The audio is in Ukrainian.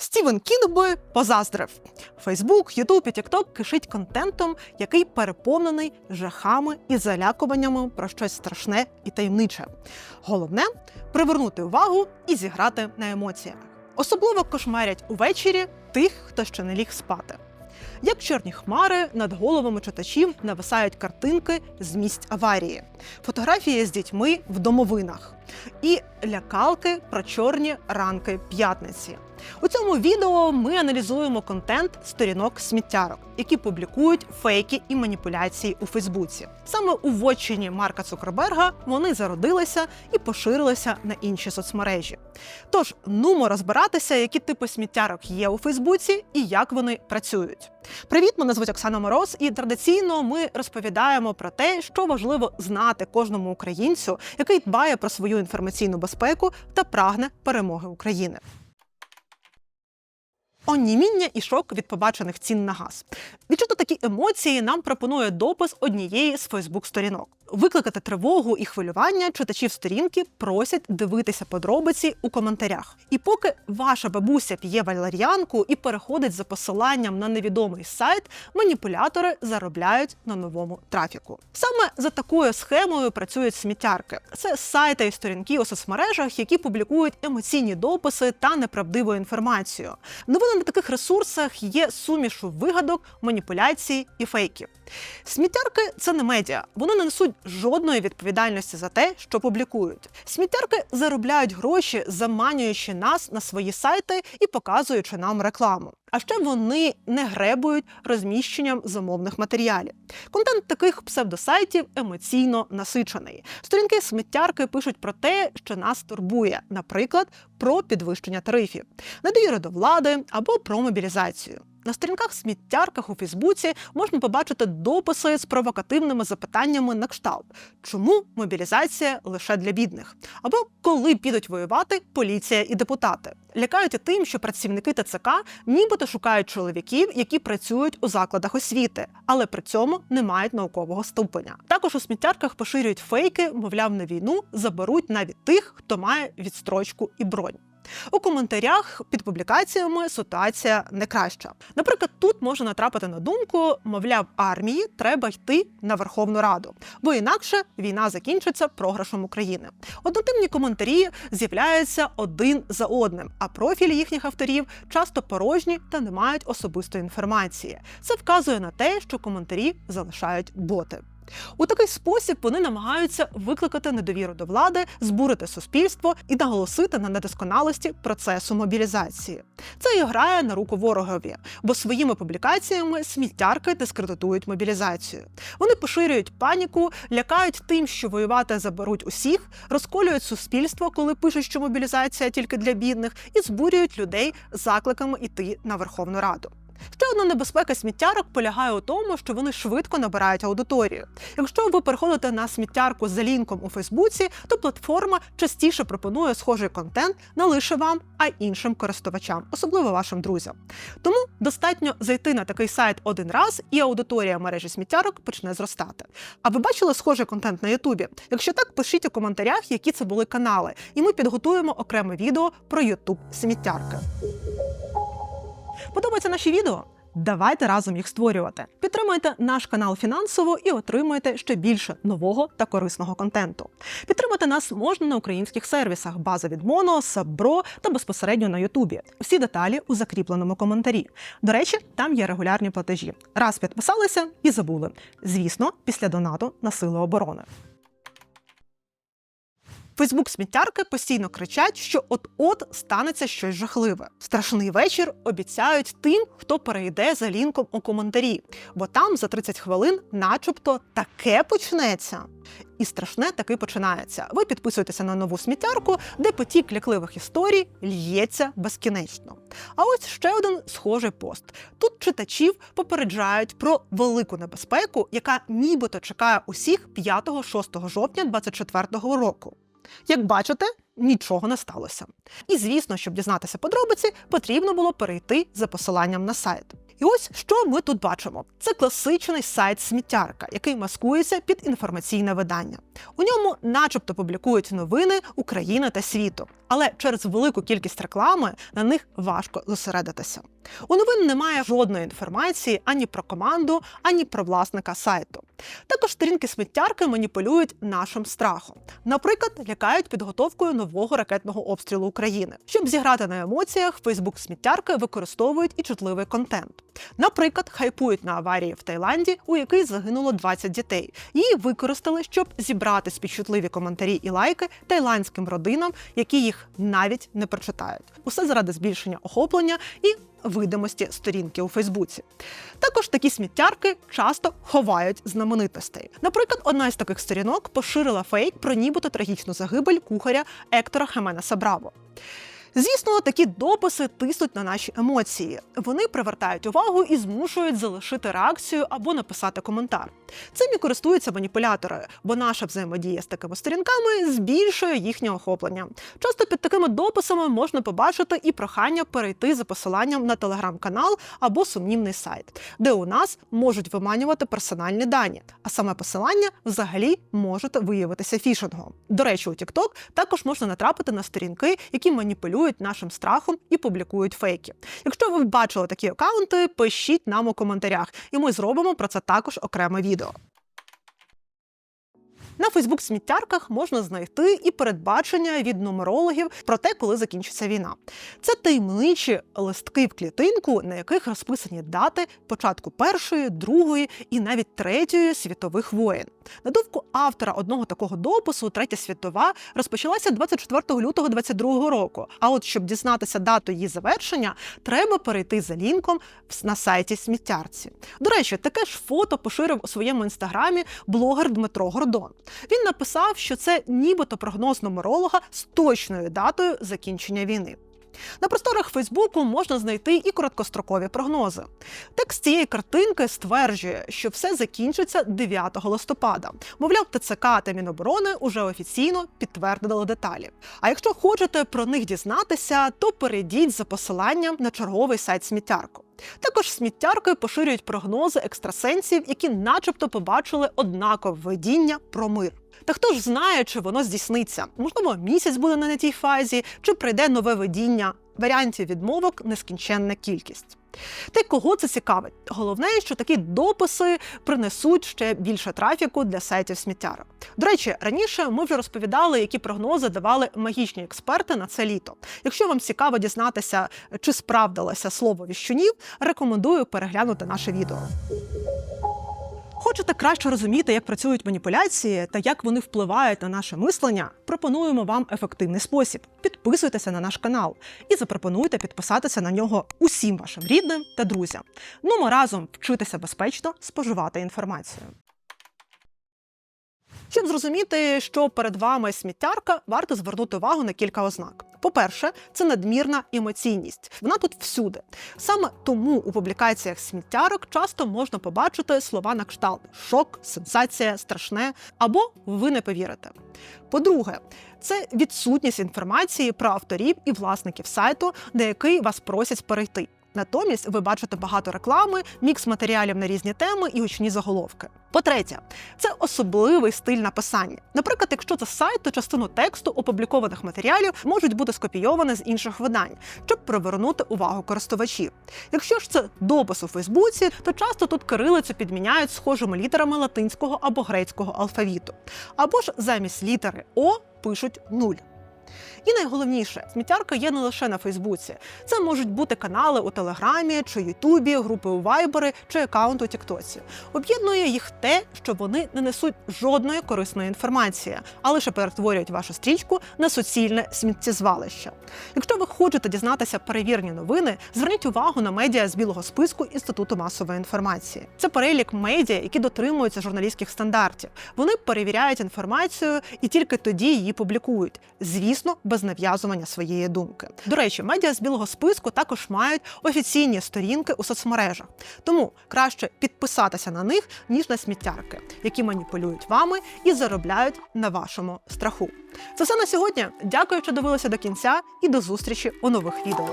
Стівен Кінг би позаздрив. Фейсбук, Ютуб і Тікток кишить контентом, який переповнений жахами і залякуваннями про щось страшне і таємниче. Головне привернути увагу і зіграти на емоціях. Особливо кошмарять увечері тих, хто ще не ліг спати. Як чорні хмари над головами читачів нависають картинки з місць аварії, фотографії з дітьми в домовинах і лякалки про чорні ранки п'ятниці. У цьому відео ми аналізуємо контент сторінок сміттярок, які публікують фейки і маніпуляції у Фейсбуці. Саме у вотчині Марка Цукерберга вони зародилися і поширилися на інші соцмережі. Тож нумо розбиратися, які типи сміттярок є у Фейсбуці і як вони працюють. Привіт, мене звуть Оксана Мороз, і традиційно ми розповідаємо про те, що важливо знати кожному українцю, який дбає про свою інформаційну безпеку та прагне перемоги України. Оніміння і шок від побачених цін на газ. Відчути такі емоції нам пропонує допис однієї з Фейсбук-сторінок. Викликати тривогу і хвилювання читачів сторінки просять дивитися подробиці у коментарях. І поки ваша бабуся п'є валер'янку і переходить за посиланням на невідомий сайт, маніпулятори заробляють на новому трафіку. Саме за такою схемою працюють сміттярки. Це сайти і сторінки у соцмережах, які публікують емоційні дописи та неправдиву інформацію. Новини на таких ресурсах є сумішу вигадок, маніпуляцій і фейків. Сміттярки це не медіа. Вони не несуть жодної відповідальності за те, що публікують. Сміттярки заробляють гроші, заманюючи нас на свої сайти і показуючи нам рекламу. А ще вони не гребують розміщенням замовних матеріалів. Контент таких псевдосайтів емоційно насичений. Сторінки сміттярки пишуть про те, що нас турбує, наприклад, про підвищення тарифів, недовіру до влади або про мобілізацію. На сторінках сміттярках у Фейсбуці можна побачити дописи з провокативними запитаннями на кшталт, чому мобілізація лише для бідних, або коли підуть воювати поліція і депутати. Лякають і тим, що працівники ТЦК нібито шукають чоловіків, які працюють у закладах освіти, але при цьому не мають наукового ступеня. Також у сміттярках поширюють фейки, мовляв, на війну заберуть навіть тих, хто має відстрочку і бронь. У коментарях під публікаціями ситуація не краща. Наприклад, тут можна натрапити на думку, мовляв, армії треба йти на Верховну Раду, бо інакше війна закінчиться програшем України. Однотипні коментарі з'являються один за одним, а профілі їхніх авторів часто порожні та не мають особистої інформації. Це вказує на те, що коментарі залишають боти. У такий спосіб вони намагаються викликати недовіру до влади, збурити суспільство і наголосити на недосконалості процесу мобілізації. Це і грає на руку ворогові, бо своїми публікаціями сміттярки дискредитують мобілізацію. Вони поширюють паніку, лякають тим, що воювати заберуть усіх, розколюють суспільство, коли пишуть, що мобілізація тільки для бідних, і збурюють людей закликами йти на Верховну Раду. Ще одна небезпека сміттярок полягає у тому, що вони швидко набирають аудиторію. Якщо ви переходите на сміттярку за лінком у Фейсбуці, то платформа частіше пропонує схожий контент не лише вам, а й іншим користувачам, особливо вашим друзям. Тому достатньо зайти на такий сайт один раз, і аудиторія мережі сміттярок почне зростати. А ви бачили схожий контент на Ютубі? Якщо так, пишіть у коментарях, які це були канали, і ми підготуємо окреме відео про Ютуб сміттярки. Подобаються наші відео? Давайте разом їх створювати. Підтримуйте наш канал фінансово і отримуйте ще більше нового та корисного контенту. Підтримати нас можна на українських сервісах база від Моно, Саббро та безпосередньо на Ютубі. Всі деталі у закріпленому коментарі. До речі, там є регулярні платежі. Раз підписалися і забули. Звісно, після донату на сили оборони. Фейсбук сміттярки постійно кричать, що от-от станеться щось жахливе. Страшний вечір обіцяють тим, хто перейде за лінком у коментарі, бо там за 30 хвилин, начебто, таке почнеться. І страшне таки починається. Ви підписуєтеся на нову сміттярку, де потік лякливих історій л'ється безкінечно. А ось ще один схожий пост. Тут читачів попереджають про велику небезпеку, яка нібито чекає усіх 5-6 жовтня 2024 року. Як бачите, нічого не сталося. І звісно, щоб дізнатися подробиці, потрібно було перейти за посиланням на сайт. І ось що ми тут бачимо: це класичний сайт сміттярка, який маскується під інформаційне видання. У ньому, начебто, публікують новини України та світу, але через велику кількість реклами на них важко зосередитися. У новин немає жодної інформації ані про команду, ані про власника сайту. Також сторінки сміттярки маніпулюють нашим страхом. Наприклад, лякають підготовкою нового ракетного обстрілу України. Щоб зіграти на емоціях, Фейсбук сміттярки використовують і чутливий контент. Наприклад, хайпують на аварії в Таїланді, у якій загинуло 20 дітей. Її використали, щоб зібрати співчутливі коментарі і лайки тайландським родинам, які їх навіть не прочитають. Усе заради збільшення охоплення і видимості сторінки у Фейсбуці. Також такі сміттярки часто ховають знаменитостей. Наприклад, одна з таких сторінок поширила фейк про нібито трагічну загибель кухаря Ектора Хеменеса Браво. Звісно, такі дописи тиснуть на наші емоції. Вони привертають увагу і змушують залишити реакцію або написати коментар. Цим і користуються маніпулятори, бо наша взаємодія з такими сторінками збільшує їхнє охоплення. Часто під такими дописами можна побачити і прохання перейти за посиланням на телеграм-канал або сумнівний сайт, де у нас можуть виманювати персональні дані, а саме посилання взагалі може виявитися фішингом. До речі, у TikTok також можна натрапити на сторінки, які маніпулюють нашим страхом і публікують фейки. Якщо ви бачили такі акаунти, пишіть нам у коментарях, і ми зробимо про це також окреме відео. 감사합니다. На Фейсбук сміттярках можна знайти і передбачення від нумерологів про те, коли закінчиться війна. Це таємничі листки в клітинку, на яких розписані дати початку першої, другої і навіть третьої світових воєн. На думку автора одного такого допису, третя світова розпочалася 24 лютого 22 року. А от щоб дізнатися дату її завершення, треба перейти за лінком на сайті сміттярці. До речі, таке ж фото поширив у своєму інстаграмі блогер Дмитро Гордон. Він написав, що це нібито прогноз нумеролога з точною датою закінчення війни. На просторах Фейсбуку можна знайти і короткострокові прогнози. Текст цієї картинки стверджує, що все закінчиться 9 листопада. Мовляв, ТЦК та Міноборони уже офіційно підтвердили деталі. А якщо хочете про них дізнатися, то перейдіть за посиланням на черговий сайт сміттярку. Також сміттяркою поширюють прогнози екстрасенсів, які, начебто, побачили однакове видіння про мир. Та хто ж знає, чи воно здійсниться? Можливо, місяць буде не на тій фазі, чи прийде нове видіння. Варіантів відмовок нескінченна кількість. Та кого це цікавить? Головне, що такі дописи принесуть ще більше трафіку для сайтів сміттяра. До речі, раніше ми вже розповідали, які прогнози давали магічні експерти на це літо. Якщо вам цікаво дізнатися, чи справдилося слово віщунів, рекомендую переглянути наше відео. Хочете краще розуміти, як працюють маніпуляції та як вони впливають на наше мислення? Пропонуємо вам ефективний спосіб. Підписуйтеся на наш канал і запропонуйте підписатися на нього усім вашим рідним та друзям. Ну, ми разом вчитися безпечно споживати інформацію. Щоб зрозуміти, що перед вами сміттярка, варто звернути увагу на кілька ознак. По-перше, це надмірна емоційність. Вона тут всюди. Саме тому у публікаціях сміттярок часто можна побачити слова на кшталт шок, сенсація, страшне або ви не повірите. По-друге, це відсутність інформації про авторів і власників сайту, на який вас просять перейти. Натомість ви бачите багато реклами, мікс матеріалів на різні теми і гучні заголовки. По-третє, це особливий стиль написання. Наприклад, якщо це сайт, то частину тексту опублікованих матеріалів можуть бути скопійовані з інших видань, щоб привернути увагу користувачів. Якщо ж це допис у Фейсбуці, то часто тут кирилицю підміняють схожими літерами латинського або грецького алфавіту. Або ж замість літери О пишуть нуль. І найголовніше, сміттярка є не лише на Фейсбуці. Це можуть бути канали у Телеграмі чи Ютубі, групи у Вайбери чи аккаунт у Тіктоці. Об'єднує їх те, що вони не несуть жодної корисної інформації, а лише перетворюють вашу стрічку на суцільне сміттєзвалище. Якщо ви хочете дізнатися перевірні новини, зверніть увагу на медіа з білого списку Інституту масової інформації. Це перелік медіа, які дотримуються журналістських стандартів. Вони перевіряють інформацію і тільки тоді її публікують. Звісно, без нав'язування своєї думки. До речі, медіа з білого списку також мають офіційні сторінки у соцмережах, тому краще підписатися на них ніж на сміттярки, які маніпулюють вами і заробляють на вашому страху. Це все на сьогодні. Дякую, що дивилися до кінця, і до зустрічі у нових відео.